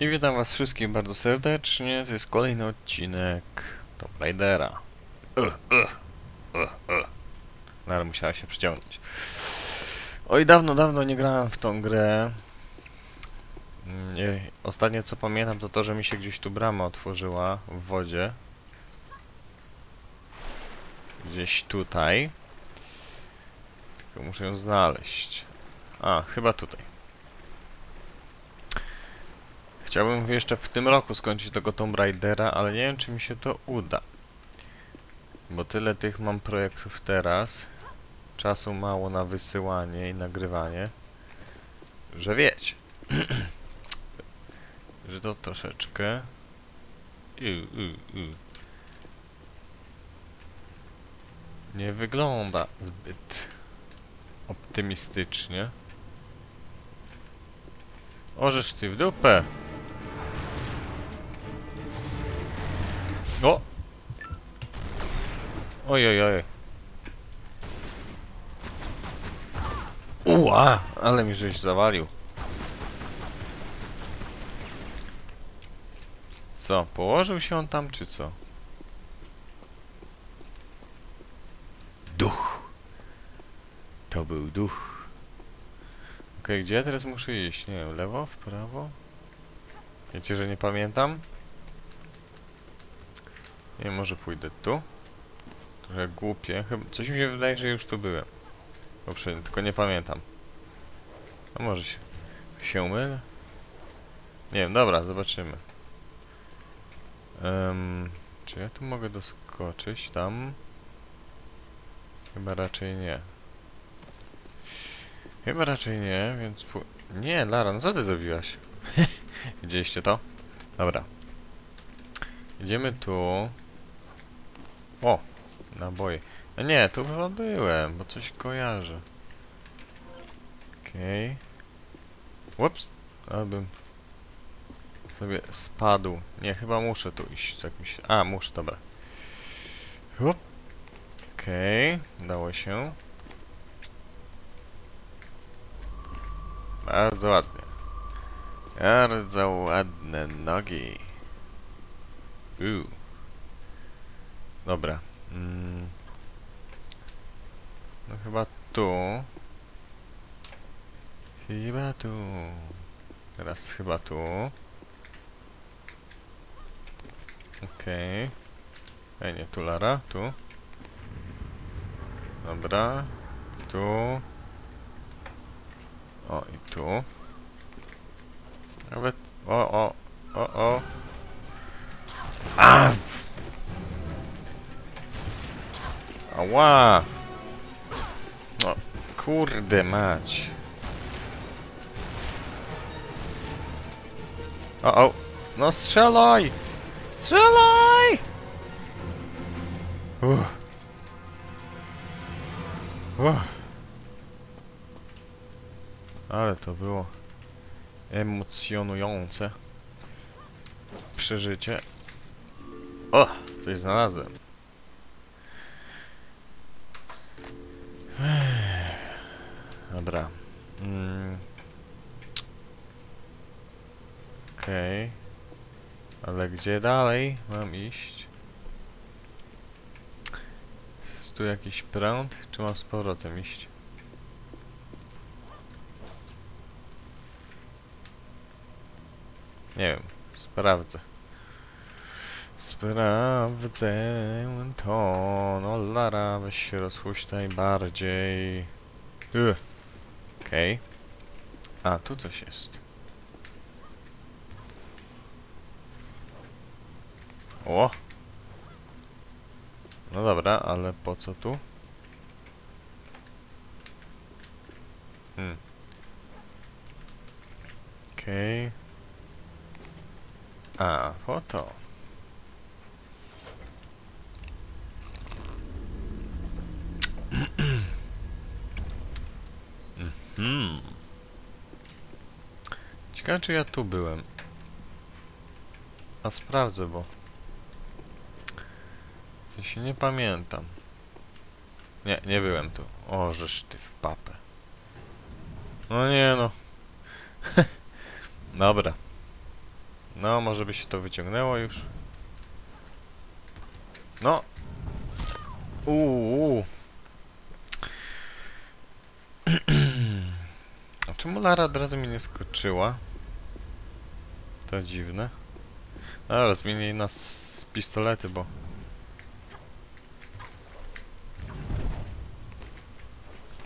I witam was wszystkich bardzo serdecznie. To jest kolejny odcinek Tomb Raidera. Uh, uh, musiała się przyciągnąć. Oj, dawno, dawno nie grałem w tą grę. Mm, Nie, ostatnie co pamiętam to to, że mi się gdzieś tu brama otworzyła w wodzie. Gdzieś tutaj. Tylko muszę ją znaleźć. A, chyba tutaj. Chciałbym jeszcze w tym roku skończyć tego Tomb Raidera, ale nie wiem czy mi się to uda. Bo tyle tych mam projektów teraz. Czasu mało na wysyłanie i nagrywanie. Że wiecie. że to troszeczkę... U, u, u. Nie wygląda zbyt optymistycznie. Ożesz ty w dupę! O! Oj, oj, oj. Uła! Ale mi żeś zawalił. Co? Położył się on tam, czy co? Duch. To był duch. Okej, gdzie ja teraz muszę iść? Nie wiem, lewo, w prawo? Wiecie, że nie pamiętam? Nie, może pójdę tu? Trochę głupie. Chyba, coś mi się wydaje, że już tu byłem. Poprzednio, tylko nie pamiętam. A może się, się mylę? Nie wiem, dobra, zobaczymy. Em, czy ja tu mogę doskoczyć tam? Chyba raczej nie. Chyba raczej nie, więc. Nie, Lara, no co ty zrobiłaś? Widzieliście to? Dobra. Idziemy tu. O! Naboje. No nie, tu chyba byłem, bo coś kojarzę. Okej. Okay. Ups! Abym sobie spadł. Nie, chyba muszę tu iść. Tak mi się... A, muszę, dobra. Hup. Okej, okay. udało się. Bardzo ładnie. Bardzo ładne nogi. Uuu. Dobra. Mm. No chyba tu. Chyba tu. Teraz chyba tu. Okej. Okay. Ej, nie, tu Lara, tu. Dobra. Tu. O, i tu. Nawet... O, o, o, o. A! Ała! No, kurde mać. O, o. No strzelaj! Strzelaj! Uff. Uff. Ale to było emocjonujące przeżycie. O! Coś znalazłem. Dobra. Mm. Okej. Okay. Ale gdzie dalej mam iść? Jest tu jakiś prąd? Czy mam z powrotem iść? Nie wiem. Sprawdzę. Sprawdzę to. No Lara, weź się rozhuśtaj bardziej. Okej. Okay. A, tu coś jest. O! No dobra, ale po co tu? Hmm. Okej. Okay. A, po to. Hmm. Ciekawe, czy ja tu byłem. A sprawdzę, bo... Coś nie pamiętam. Nie, nie byłem tu. O, żeż ty w papę. No nie no. Dobra. No, może by się to wyciągnęło już. No. Uuu. A czemu Lara od razu mi nie skoczyła? To dziwne. Dobra, zmienię jej na s- pistolety, bo...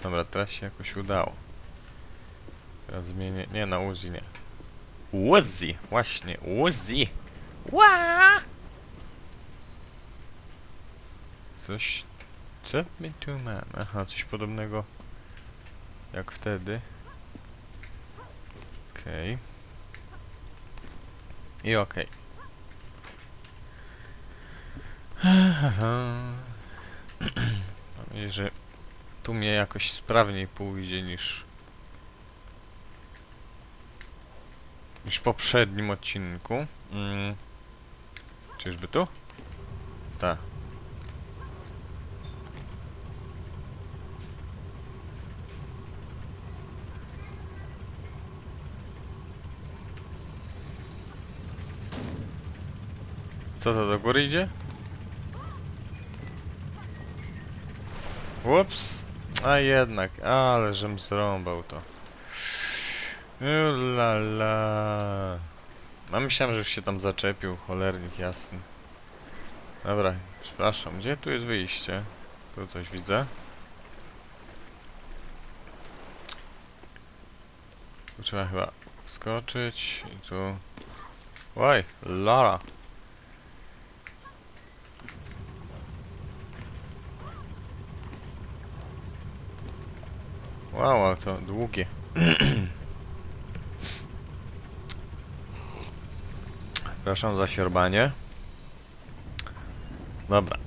Dobra, teraz się jakoś udało. Teraz zmienię... Nie, na Uzi nie. Uzi! Właśnie, Uzi! Ła! Coś... Co my tu mamy? Aha, coś podobnego jak wtedy. Okej. I okej. Mam nadzieję, że tu mnie jakoś sprawniej pójdzie niż niż w poprzednim odcinku. Mm. Czyżby tu? Tak. Co to do góry idzie? Ups. A jednak, ale żem zrąbał to. Ulala. No myślałem, że już się tam zaczepił, cholernik jasny. Dobra, przepraszam, gdzie tu jest wyjście? Tu coś widzę. Tu trzeba chyba skoczyć i tu... Oj, Lara. Wow, to długie. Przepraszam za siorbanie. Dobra.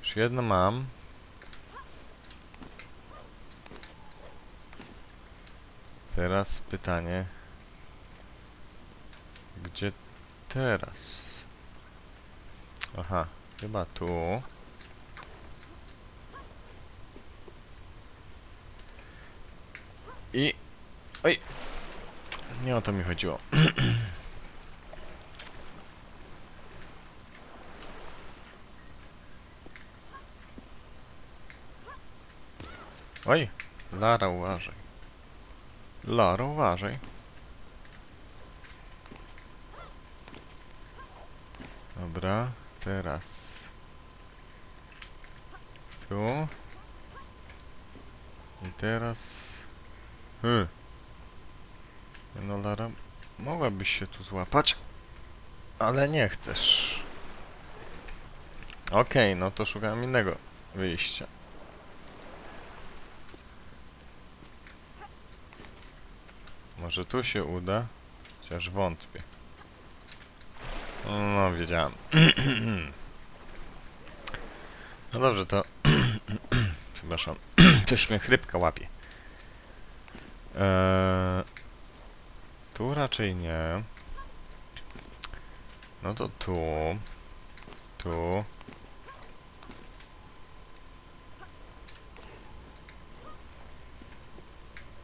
Już jedno mam. Teraz pytanie. Gdzie teraz? Aha, chyba tu. I... Oj! Nie o to mi chodziło. Oj! Lara, uważaj. Lara, uważaj. Dobra, teraz... Tu. I teraz... Hmm. No Lara, mogłabyś się tu złapać, ale nie chcesz. Okej, no to szukam innego wyjścia. Może tu się uda, chociaż wątpię. No, wiedziałem. no dobrze, to... Przepraszam. Coś mnie chrypka łapie. Eee, tu raczej nie. No to tu. Tu.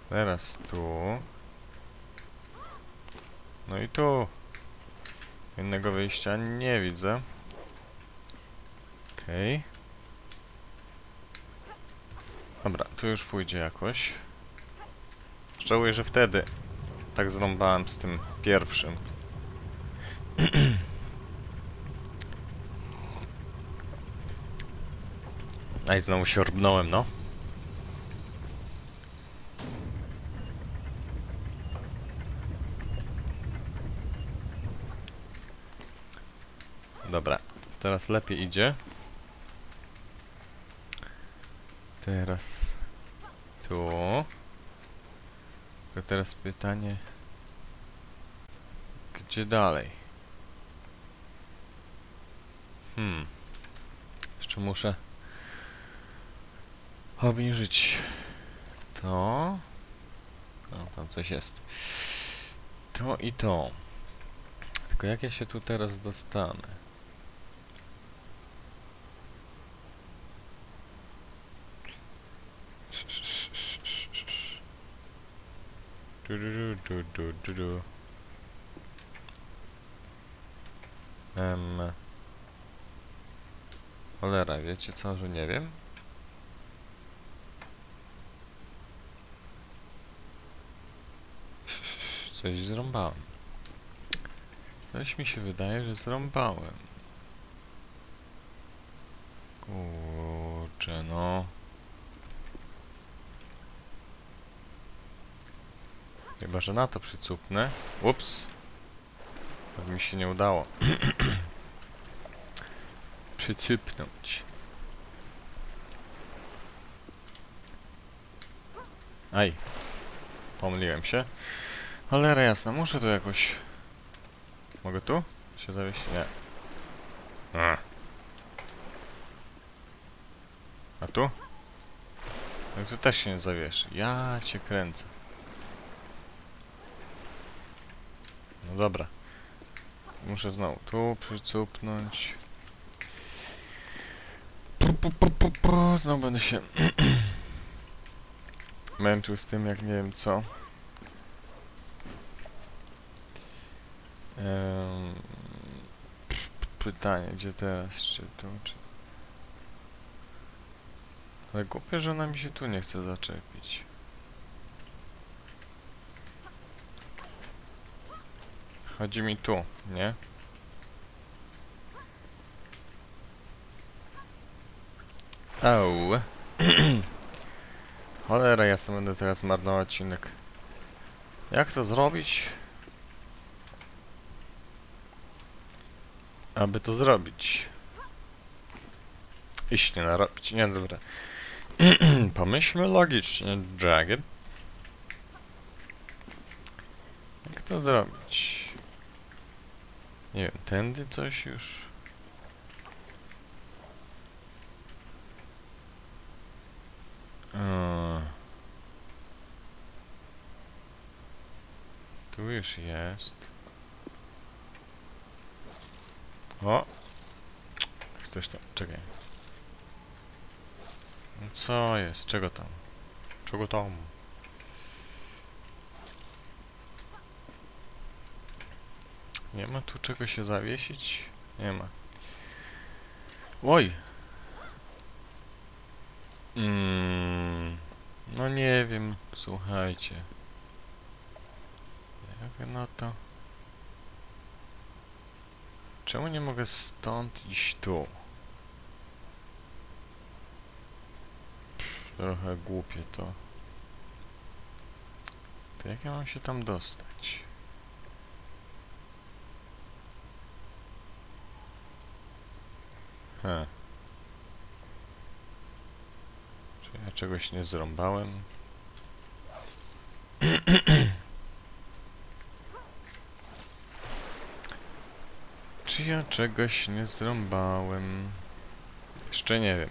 Teraz tu. No i tu. Innego wyjścia nie widzę. Okej. Okay. Dobra, tu już pójdzie jakoś. Żałuję, że wtedy tak zrąbałem z tym pierwszym. A i znowu się orbnąłem, no. Dobra, teraz lepiej idzie. Teraz tu. Tylko teraz pytanie, gdzie dalej? Hmm. Jeszcze muszę obniżyć to. No, tam coś jest. To i to. Tylko jak ja się tu teraz dostanę? Du, du, du, du, du, du. Em. Cholera, wiecie co, że nie wiem? Coś zrąbałem. Coś mi się wydaje, że zrąbałem. Kurczę, no. Chyba, że na to przycupnę. Ups. Tak mi się nie udało. Przycypnąć. Aj. Pomyliłem się. Cholera jasna, muszę tu jakoś... Mogę tu? Się zawiesić? Nie. A. A tu? No tu też się nie zawieszy. Ja cię kręcę. No dobra. Muszę znowu tu przycupnąć. Znowu będę się męczył z tym, jak nie wiem co. Pytanie, gdzie teraz? Czy tu, czy... Ale głupie, że ona mi się tu nie chce zaczepić. Chodzi mi tu, nie? Au. Cholera, ja sam będę teraz marnował odcinek. Jak to zrobić? Aby to zrobić. Iść nie narobić. Nie, dobra. Pomyślmy logicznie, Jagged. Jak to zrobić? Nie wiem, tędy coś już. Tu już jest. O! Ktoś tam, czekaj. Co jest? Czego tam? Czego tam? Nie ma tu czego się zawiesić? Nie ma. Oj! Mm, no nie wiem, słuchajcie. Jak na to? Czemu nie mogę stąd iść tu? Trochę głupie to. To jak ja mam się tam dostać? He. Czy ja czegoś nie zrąbałem? Czy ja czegoś nie zrąbałem? Jeszcze nie wiem.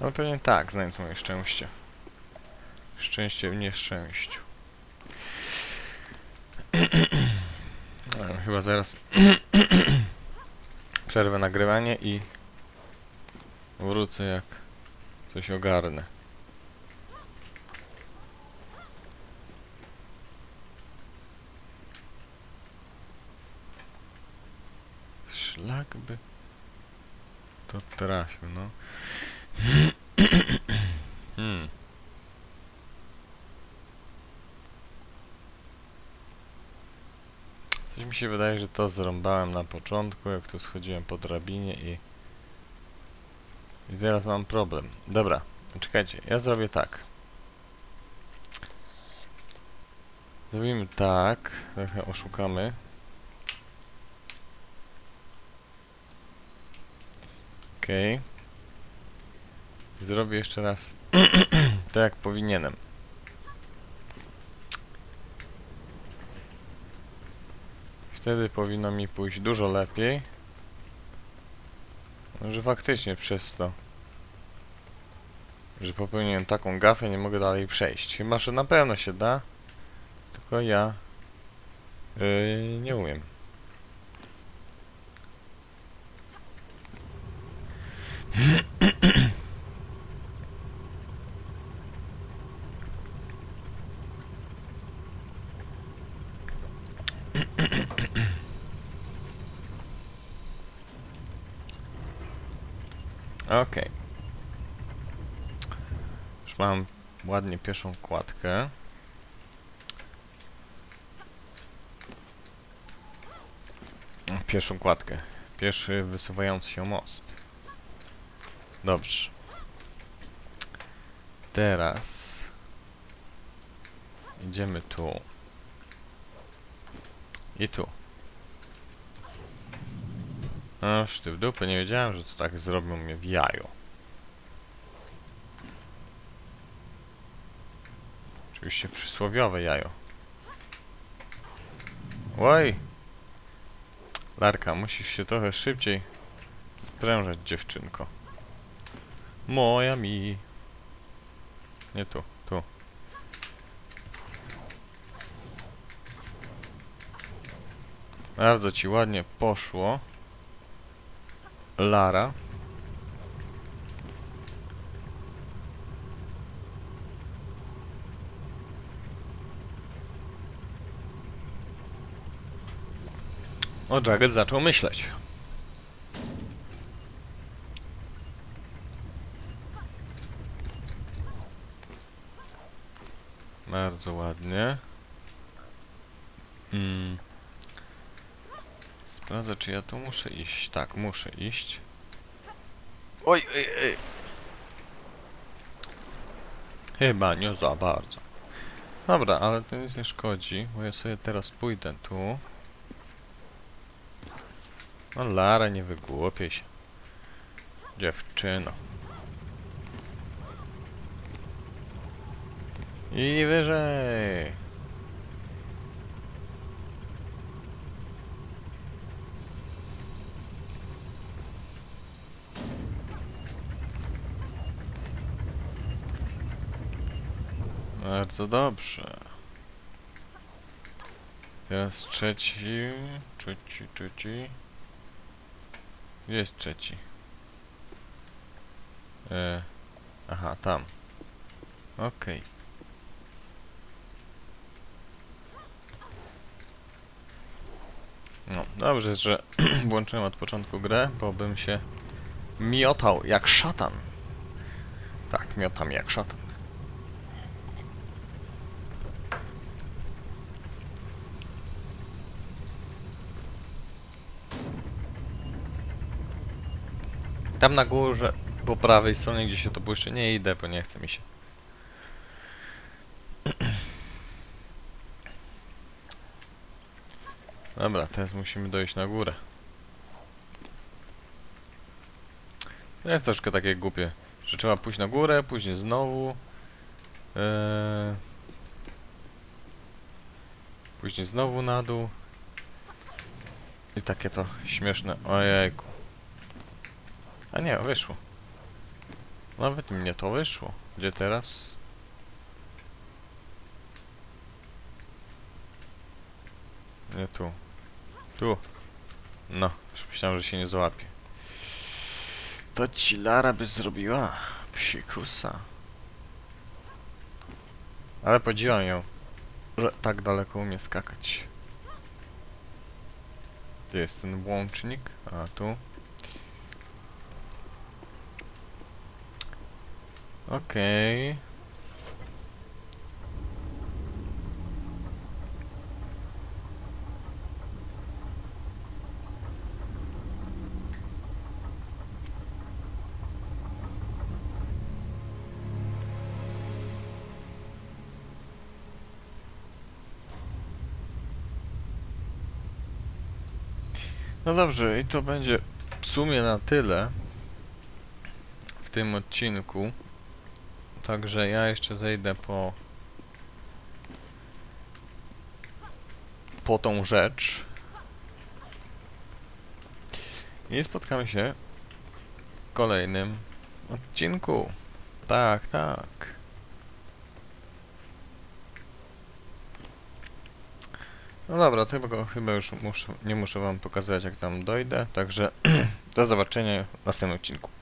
No pewnie tak, znając moje szczęście. Szczęście w nieszczęściu. No, chyba zaraz przerwę nagrywanie i wrócę jak coś ogarnę. Szlak by to trafił, no. hmm. Coś mi się wydaje, że to zrąbałem na początku, jak tu schodziłem po drabinie i... I teraz mam problem. Dobra, czekajcie, ja zrobię tak. Zrobimy tak, trochę oszukamy. Okej. Okay. Zrobię jeszcze raz tak jak powinienem. Wtedy powinno mi pójść dużo lepiej. Że faktycznie przez to, że popełniłem taką gafę, nie mogę dalej przejść. Chyba, że na pewno się da, tylko ja yy, nie umiem. Okej. Już mam ładnie pierwszą kładkę. Pierwszą kładkę. Pierwszy wysuwający się most. Dobrze. Teraz idziemy tu. I tu. Aż ty w dupę, nie wiedziałem, że to tak zrobią mnie w jaju. Oczywiście przysłowiowe jajo. Oj! Larka, musisz się trochę szybciej sprężać, dziewczynko. Moja mi. Nie tu, tu. Bardzo ci ładnie poszło. Lara. O, Jagged zaczął myśleć. Bardzo ładnie. Mm. Sprawdzę, czy ja tu muszę iść. Tak, muszę iść. Oj, oj, oj. Chyba nie za bardzo. Dobra, ale to nic nie szkodzi, bo ja sobie teraz pójdę tu. No Lara, nie wygłupiej się. Dziewczyno. I wyżej. Bardzo dobrze. Teraz trzeci, trzeci, trzeci. Gdzie jest trzeci? E, aha, tam. Okej. No, dobrze, że włączyłem od początku grę, bo bym się miotał jak szatan. Tak, miotam jak szatan. Tam na górze, po prawej stronie, gdzie się to błyszczy, nie idę, bo nie chce mi się. Dobra, teraz musimy dojść na górę. To jest troszkę takie głupie, że trzeba pójść na górę, później znowu. Eee, później znowu na dół. I takie to śmieszne. Ojejku. A nie, wyszło. Nawet mnie to wyszło. Gdzie teraz? Nie tu. Tu. No, już myślałem, że się nie załapie. To ci Lara by zrobiła. Psikusa. Ale podziwiam ją, że tak daleko umie skakać. Gdzie jest ten łącznik? A tu. Okej. No dobrze, i to będzie w sumie na tyle w tym odcinku. Także ja jeszcze zejdę po po tą rzecz i spotkamy się w kolejnym odcinku. Tak, tak. No dobra, tego chyba już muszę, nie muszę wam pokazywać jak tam dojdę, także do zobaczenia w następnym odcinku.